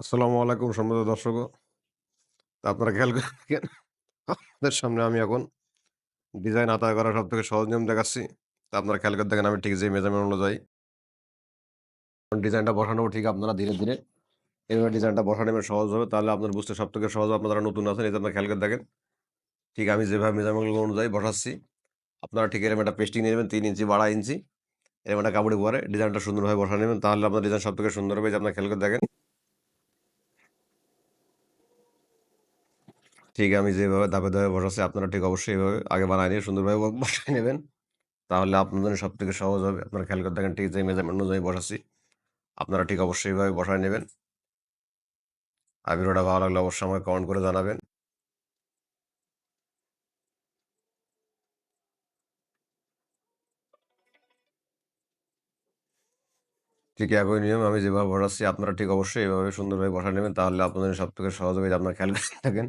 আসসালামু আলাইকুম সম্মানিত দর্শক। আপনারা খেয়াল করে দেখেন, আপনাদের সামনে আমি এখন ডিজাইন আদায় করার সব থেকে সহজ নিয়ম দেখাচ্ছি। তা আপনারা খেয়াল করে দেখেন, আমি ঠিক যে মেজারমেন্ট অনুযায়ী ডিজাইনটা বসানো ঠিক আপনারা ধীরে ধীরে এইভাবে ডিজাইনটা বসানো নেবেন, সহজ হবে। তাহলে আপনার বুঝতে সব থেকে সহজ আপনারা নতুন আছেন যে আপনারা খেয়াল করে দেখেন, ঠিক আমি যেভাবে মেজারমেন্ট অনুযায়ী বসাচ্ছি, আপনারা ঠিক এরকম একটা পেস্টিং নেবেন, তিন ইঞ্চি বাড়া ইঞ্চি, এরকম একটা কাপড়ে পরে ডিজাইনটা সুন্দরভাবে বসা নেবেন। তাহলে আপনার ডিজাইন সব থেকে সুন্দর হবে যে আপনার খেয়াল করে দেখেন ঠিক আমি যেভাবে ধাপে ধাপে বসাচ্ছি, আপনারা ঠিক অবশ্যই এভাবে আগে বানায় নিয়ে সুন্দরভাবে ব বসায় নেবেন। তাহলে আপনাদের জন্য সবথেকে সহজ হবে। আপনারা খেয়াল করে দেখেন ঠিক যে মেজারমেন্ট অনুযায়ী বসাচ্ছি। আপনারা ঠিক অবশ্যই এভাবে বসায় নেবেন। আর ভিডিওটা ভালো লাগলে অবশ্যই আমাকে কমেন্ট করে জানাবেন। ঠিক একই নিয়ম আমি যেভাবে বসাচ্ছি, আপনারা ঠিক অবশ্যই এভাবে সুন্দরভাবে বসায় নেবেন। তাহলে আপনাদের সব থেকে সহজ হবে আপনারা খেয়াল করে থাকেন।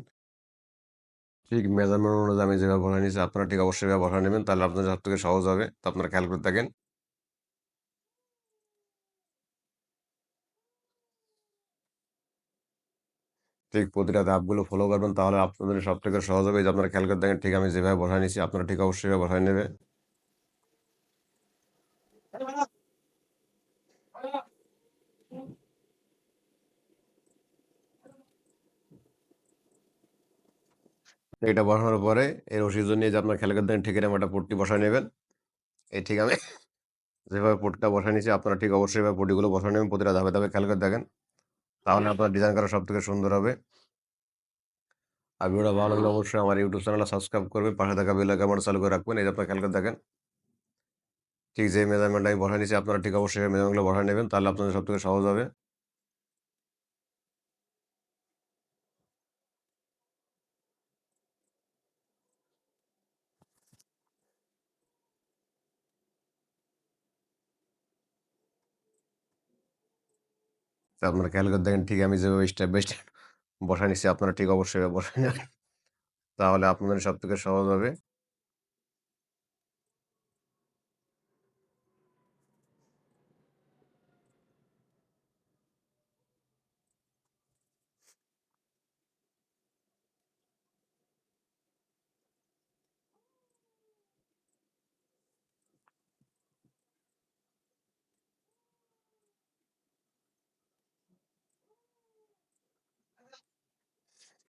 ঠিক মেজারমেন্ট অনুযায়ী আমি যেভাবে বসায় নিয়েছি, আপনারা ঠিক অবশ্যই বসায় নেবেন। তাহলে আপনার আপনাদের সবথেকে সহজ হবে। তো আপনারা খেয়াল করে থাকেন। ঠিক প্রতিটা ধাপগুলো ফলো করবেন, তাহলে আপনাদের সব থেকে সহজ হবে। যে আপনারা খেয়াল করে দেখেন, ঠিক আমি যেভাবে বসায় নিয়েছি, আপনারা ঠিক অবশ্যই বসায় নেবে। এটা বসানোর পরে এর রশির নিয়ে যে আপনার খেয়াল করে দেখেন ঠিক এরকম একটা পট্টি বসায় নেবেন। এই ঠিক আমি যেভাবে পট্টিটা বসায় নিয়েছি আপনারা ঠিক অবশ্যই এভাবে পট্টিগুলো বসায় নেবেন। প্রতিটা ধাপে, ধাপে খেয়াল করে দেখেন। তাহলে আপনার ডিজাইন করা সব থেকে সুন্দর হবে। আর ভিডিওটা ভালো লাগলে অবশ্যই আমার ইউটিউব চ্যানেলটা সাবস্ক্রাইব করবেন। পাশে থাকা বেল আইকনটা চালু করে রাখবেন। এই যে আপনারা খেয়াল করে দেখেন। ঠিক যে মেজারমেন্ট আমি বসায় নিয়েছি আপনারা ঠিক অবশ্যই মেজারমেন্টগুলো বসায় নেবেন। তাহলে আপনাদের সব থেকে সহজ হবে। আপনারা খেয়াল করে দেখেন, ঠিক আমি যেভাবে স্টেপ বাই স্টেপ বসায় নিচ্ছি আপনারা ঠিক অবশ্যই বসায় নেবেন। তাহলে আপনাদের সব থেকে সহজ হবে।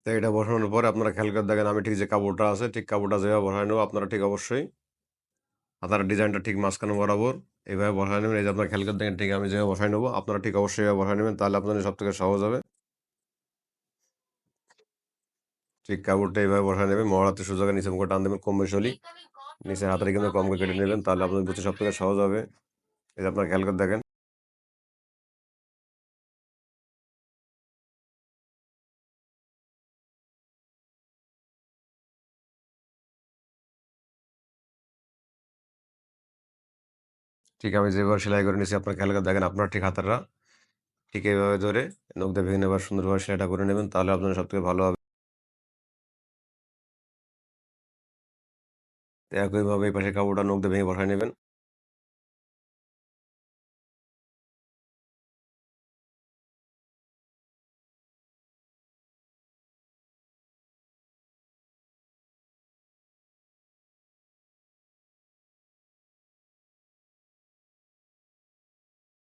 তো এটা বসানোর পরে আপনারা খেয়াল করে দেখেন, আমি ঠিক যে কাপড়টা আছে, ঠিক কাপড়টা যেভাবে বসায় নেব, আপনারা ঠিক অবশ্যই আপনারা ডিজাইনটা ঠিক মাঝখানে বরাবর এইভাবে বসায় নেবেন। এই যে আপনারা খেয়াল করে দেখেন, ঠিক আমি যেভাবে বসায় নেব, আপনারা ঠিক অবশ্যই এভাবে বসায় নেবেন। তাহলে আপনাদের সবথেকে সহজ হবে। ঠিক কাপড়টা এইভাবে বসায় নেবেন। মহড়াতে সোজা করে নিচে মুখে টান দেবেন কম বেশি। নিচের হাতাটা কিন্তু কম কেটে নেবেন। তাহলে আপনাদের বুঝতে সব থেকে সহজ হবে। এই যে আপনারা খেয়াল করে দেখেন। ঠিক আমি যেভাবে সেলাই করে নিয়েছি, আপনার খেয়াল করে দেখেন আপনার ঠিক হাতাররা ঠিক এইভাবে ধরে নখ দিয়ে ভেঙে নেবার সুন্দরভাবে সেলাইটা করে নেবেন। তাহলে আপনাদের সবথেকে ভালো হবে। একইভাবে এই পাশে কাপড়টা নখ দিয়ে ভেঙে বসায় নেবেন।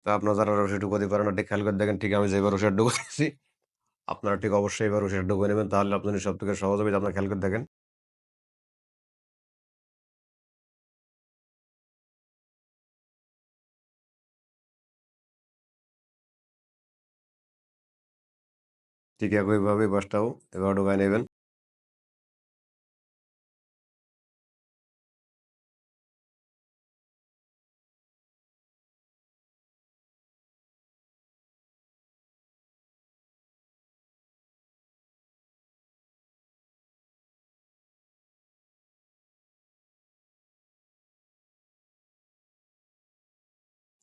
তো আপনারা যারা রশি ঢুকাতে পারেন ঠিক খেয়াল করে দেখেন, ঠিক আমি যেভাবে রশিটা ঢুকাইছি আপনারা ঠিক অবশ্যই এবার রশিটা ঢুকিয়ে নেবেন। তাহলে আপনাদের সবথেকে সহজ হবে। আপনারা খেয়াল করে দেখেন। ঠিক একইভাবে এই এবার ঢুকায় নেবেন।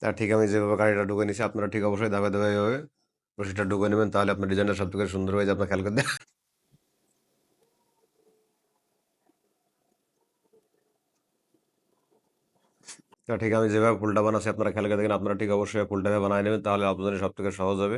তা ঠিক আমি যেভাবে গাড়িটা ঢুকে নিছি আপনারা ঠিক অবশ্যই ধাপে, ধাপে এইভাবে রশিটা ঢুকে নেবেন। তাহলে আপনার ডিজাইনটা সব থেকে সুন্দর হয়ে। আপনার খেয়াল করে দেন তা ঠিক আমি যেভাবে ফুলটা বানাচ্ছি আপনারা খেয়াল করে দেখেন। আপনারা ঠিক অবশ্যই ফুলটা বানায় নেবেন। তাহলে আপনাদের সব থেকে সহজ হবে।